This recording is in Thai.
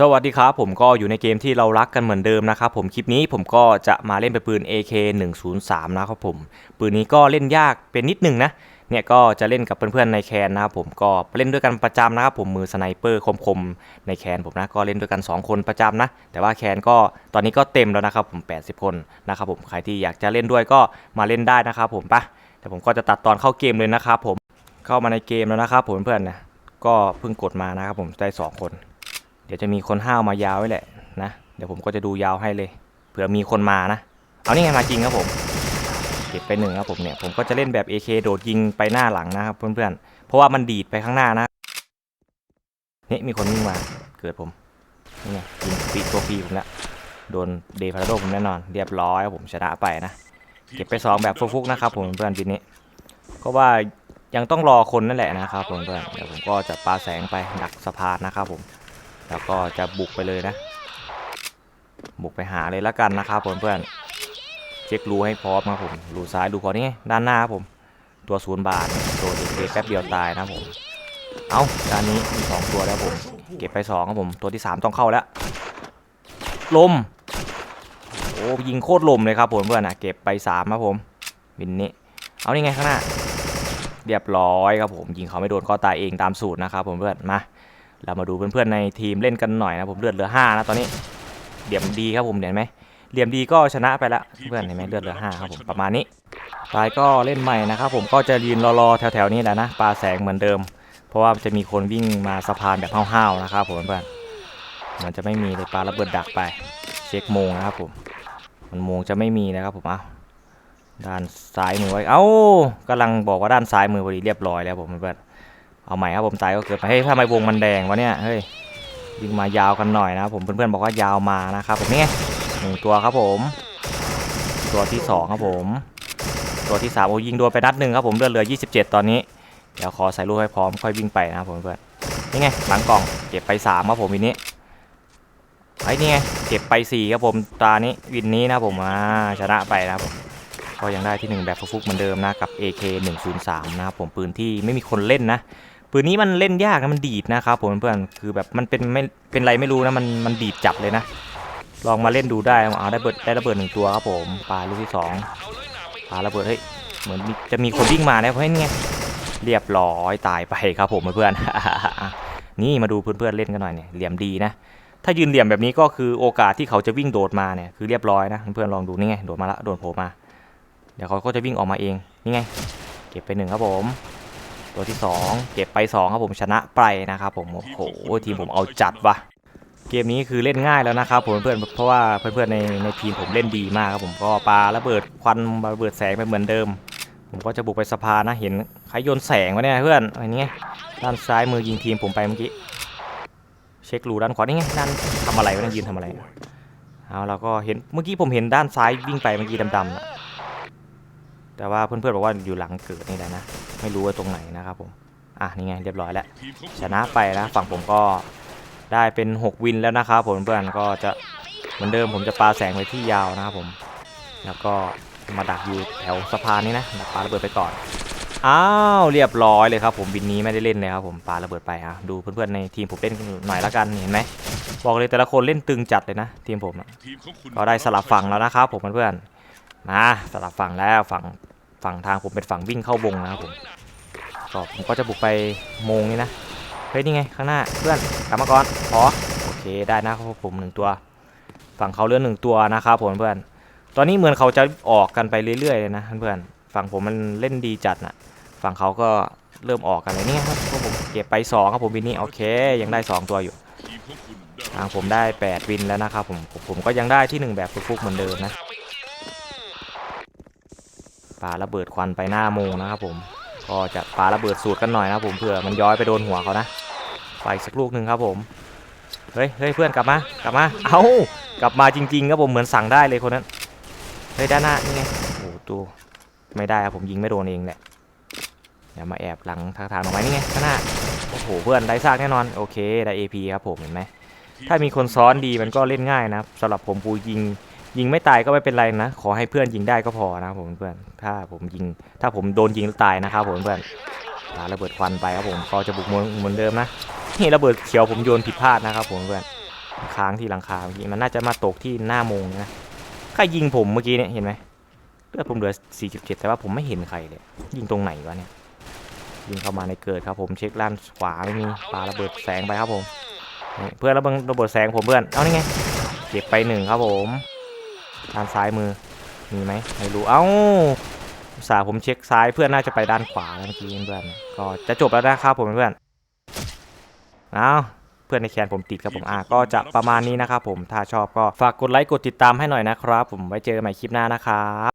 สวัสดีครับ ผมก็อยู่ในเกมที่เรารักกันเหมือนเดิมนะครับผมคลิปนี้ผมก็จะมาเล่นเป็นปืน AK 103นะครับผมปืนนี้ก็เล่นยากเป็นนิดหนึงนะเนี่ยก็จะเล่นกับเพื่อนๆในแคนนะครับผมก็เล่นด้วยกันประจำนะครับผมมือสไนเปอร์คมๆในแคนผมนะก็เล่นด้วยกัน 2 คนประจำนะแต่ว่าแคนก็ตอนนี้ก็เต็มแล้วนะครับผม 80 คนนะครับผมใครที่อยากจะเล่นด้วยก็มาเล่นได้นะครับผมปะแต่ผมก็จะตัดตอนเข้าเกมเลยนะครับผมเข้ามาในเกมแล้วนะครับผมเพื่อนๆนะก็เพิ่งกดมานะครับผมได้สองคน ดี๋ยวจะมีคนห้าวมายาวไว้แหละนะ เดี๋ยวผมก็จะดูยาวให้เลย เผื่อมีคนมานะ เอานี่ไงมาจริงครับผม เก็บไปหนึ่งครับผมเนี่ย ผมก็จะเล่นแบบ AK โดดยิงไปหน้าหลังนะครับเพื่อนๆ เพราะว่ามันดีดไปข้างหน้านะ นี่มีคนวิ่งมา เกิดผม นี่ไงยิงปีตัวปีผมละ โดนเดฟาราโดผมแน่นอน เรียบร้อยครับผมชนะไปนะ เก็บไปสองแบบฟุกๆนะครับผมเพื่อนทีนี้ ก็ว่ายังต้องรอคนนั่นแหละนะครับผมเพื่อนเดี๋ยวผมก็จะปาแสงไปดักสะพานนะครับผม แล้วก็จะบุกไปเลยนะ บุกไปหาเลยละกันนะครับผมเพื่อนเช็ครูให้พร้อมครับผมรูซ้ายรูขวานี่ด้านหน้าครับผม ตัวศูนย์บาทตัวเด็กแป๊บเดียวตายนะผม เอาด้านนี้มีสองตัวแล้วผม เก็บไปสองครับผม ตัวที่สามต้องเข้าแล้ว ลม โอ้ยิงโคตรลมเลยครับผมเพื่อนนะเก็บไปสามครับผมบินนี้ เอานี่ไงข้างหน้าเรียบร้อยครับผมยิงเขาไม่โดนก็ตายเองตามสูตรนะครับผมเพื่อนมา เรามาดูเพื่อนๆในทีมเล่นกันหน่อยนะผมเลือดเหลือ5นะตอนนี้เหลี่ยมดีครับผมเห็นไหมเหลี่ยมดีก็ชนะไปแล้วเพื่อนเห็นไหมเลือดเหลือ5ครับผมประมาณนี้ตายก็เล่นใหม่นะครับผมก็จะยืนรอๆแถวๆนี้แหละนะปลาแสงเหมือนเดิม เพราะว่าจะมีคนวิ่งมาสะพานแบบห้าวๆนะครับผมเพื่อนมันจะไม่มีเลยปลาระเบิดดักไป เช็คโมงนะครับผมมันโมงจะไม่มีนะครับผมเอาด้านซ้ายมือไว้เอ้ากำลังบอกว่าด้านซ้ายมือพอดีเรียบร้อยแล้วผมเพื่อน เอาใหม่ครับผมตายก็เกิดไปเฮ้ยทำไมวงมันแดงวะเนี่ยเฮ้ยยิงมายาวกันหน่อยนะผมเพื่อนๆบอกว่ายาวมานะครับผมนี่หนึ่งตัวครับผม ตัวที่สองครับผม ตัวที่สามโอ้ยิงโดนไปนัดหนึ่งครับผมเลือดเหลือ 27 ตอนนี้เดี๋ยวขอใส่ลูกให้พร้อมค่อยวิ่งไปนะครับผมเพื่อนนี่ไงหลังกล่องเก็บไปสามครับผมวินนี้ไอ้นี่ไงเก็บไปสี่ครับผมตานี้วินนี้นะผมอ่าชนะไปนะครับผมก็ยังได้ที่หนึ่งแบบฟุกๆเหมือนเดิมนะกับ AK 103นะครับผมปืนที่ไม่มีคนเล่นนะ ปืนนี้มันเล่นยากนะมันดีดนะครับผมเพื่อนคือแบบมันเป็นไม่เป็นไรไม่รู้นะมันมันดีดจับเลยนะ ลองมาเล่นดูได้เอาได้เบิดได้ระเบิดหนึ่งตัวครับผมปลาลูกที่สองปลาระเบิดเฮ้ยเหมือนจะมีคนวิ่งมานะเพราะนี่ไงเรียบร้อยตายไปครับผมเพื่อนนี่มาดูเพื่อนๆเล่นกันหน่อยเนี่ยเหลี่ยมดีนะ ถ้ายืนเหลี่ยมแบบนี้ก็คือโอกาสที่เขาจะวิ่งโดดมาเนี่ยคือเรียบร้อยนะเพื่อนๆลองดูนี่ไงโดดมาละโดดโผล่มา เดี๋ยวเขาก็จะวิ่งออกมาเองนี่ไง เก็บไปหนึ่งครับผม ตัวที่ 2 เก็บไป 2 ครับผมชนะไปนะครับผมโอ้โหทีมผมเอาจัดว่ะเกมนี้คือเล่นง่ายแล้วนะครับผมเพื่อนเพราะว่าเพื่อนๆในในทีมผมเล่นดีมากครับผมก็ปาระเบิดควันระเบิดแสงไปเหมือนเดิม ผมก็จะบุกไปสะพานนะเห็นใครโยนแสงวะเนี่ยเพื่อนอันนี้ด้านซ้ายมือยิงทีมผมไปเมื่อกี้เช็ครูด้านขวานี่ไงด้านทำอะไรวะเนี่ยยืนทำอะไรเอาเราก็เห็นเมื่อกี้ผมเห็นด้านซ้ายวิ่งไปเมื่อกี้ดำๆนะแต่ว่าเพื่อนๆบอกว่าอยู่หลังเกิดนี่แหละนะ ไม่รู้ว่าตรงไหนนะครับผม อะนี่ไงเรียบร้อยแล้ว ชนะไปนะฝั่งผมก็ได้เป็น 6 วินแล้วนะครับผมเพื่อนก็จะเหมือนเดิมผมจะปาแสงไปที่ยาวนะครับผม แล้วก็มาดักอยู่แถวสะพานนี้นะปาระเบิดไปก่อนอ้าวเรียบร้อยเลยครับผมบินนี้ไม่ได้เล่นเลยครับผมปาระเบิดไปฮะดูเพื่อนๆในทีมผมเล่นหน่อยละกันเห็นไหมบอกเลยแต่ละคนเล่นตึงจัดเลยนะ ทีมผมก็ได้สลับฝั่งแล้วนะครับผมเพื่อนๆมาสลับฝั่งแล้วฝั่ง ฝั่งทางผมเป็นฝั่งวิ่งเข้าวงนะครับผมก็ผมก็จะบุกไปโมงนี่นะ เฮ้ยนี่ไงข้างหน้าเพื่อนกลับมาก่อนขอโอเคได้นะครับผมหนึ่งตัว ฝั่งเขาเลื่อนหนึ่งตัวนะครับผมเพื่อน ตอนนี้เหมือนเขาจะออกกันไปเรื่อยๆเลยนะเพื่อนฝั่งผมมันเล่นดีจัดนะฝั่งเขาก็เริ่มออกกันเลยนี่ครับพวกผมเก็บไปสองครับผมวินนี่โอเค ยังได้สองตัวอยู่ทางผมได้ 8 วินแล้วนะครับผมผมผมก็ยังได้ที่ 1 แบบฟุกๆเหมือนเดิมนะ ปาระเบิดควันไปหน้าโมงนะครับผมก็จะปาระเบิดสูตรกันหน่อยนะครับผมเผื่อมันย้อยไปโดนหัวเขานะไปสักลูกหนึ่งครับผมเฮ้ยเฮ้ยเพื่อนกลับมากลับมาเอากลับมาจริงๆครับผมเหมือนสั่งได้เลยคนนั้นเฮ้ยด้านหน้านี่ไงโอ้โหตัวไม่ได้ครับผมยิงไม่โดนเองแหละเดี๋ยวมาแอบหลังทางทางออกมานี่ไงข้างหน้าโอ้โหเพื่อนได้ซากแน่นอนโอเคได้ AP ครับผมเห็นไหมถ้ามีคนซ้อนดีมันก็เล่นง่ายนะสำหรับผมปูยิง ยิงไม่ตายก็ไม่เป็นไรนะ ขอให้เพื่อนยิงได้ก็พอนะครับผมเพื่อน ถ้าผมยิง ถ้าผมโดนยิงตายนะครับผมเพื่อนปาระเบิดควันไปครับผมก็จะบุกเมืองเหมือนเดิมนะนี่ระเบิดเขียวผมโยนผิดพลาดนะครับผมเพื่อน ค้างที่หลังคาเมื่อกี้มันน่าจะมาตกที่หน้ามงนะ ใครยิงผมเมื่อกี้เนี่ยเห็นไหมเลือดผมเหลือ 47 แต่ว่าผมไม่เห็นใครเลย ยิงตรงไหนวะเนี่ย ยิงเข้ามาในเกิดครับผม เช็คด้านขวาไม่มีปาระเบิดแสงไปครับผม เพื่อนระเบิดระเบิดแสงผมเพื่อน เอานี่ไง เก็บไปหนึ่งครับผม ด้านซ้ายมือ มีไหมไม่รู้ เอ้าอุตส่าห์ผมเช็คซ้ายเพื่อนน่าจะไปด้านขวาเมื่อกี้เพื่อน ก็จะจบแล้วนะครับผมเพื่อน เอาเพื่อนในแคนผมติดครับผมอะก็จะประมาณนี้นะครับผม ถ้าชอบก็ฝากกดไลค์กดติดตามให้หน่อยนะครับ ผมไว้เจอกันใหม่คลิปหน้านะครับ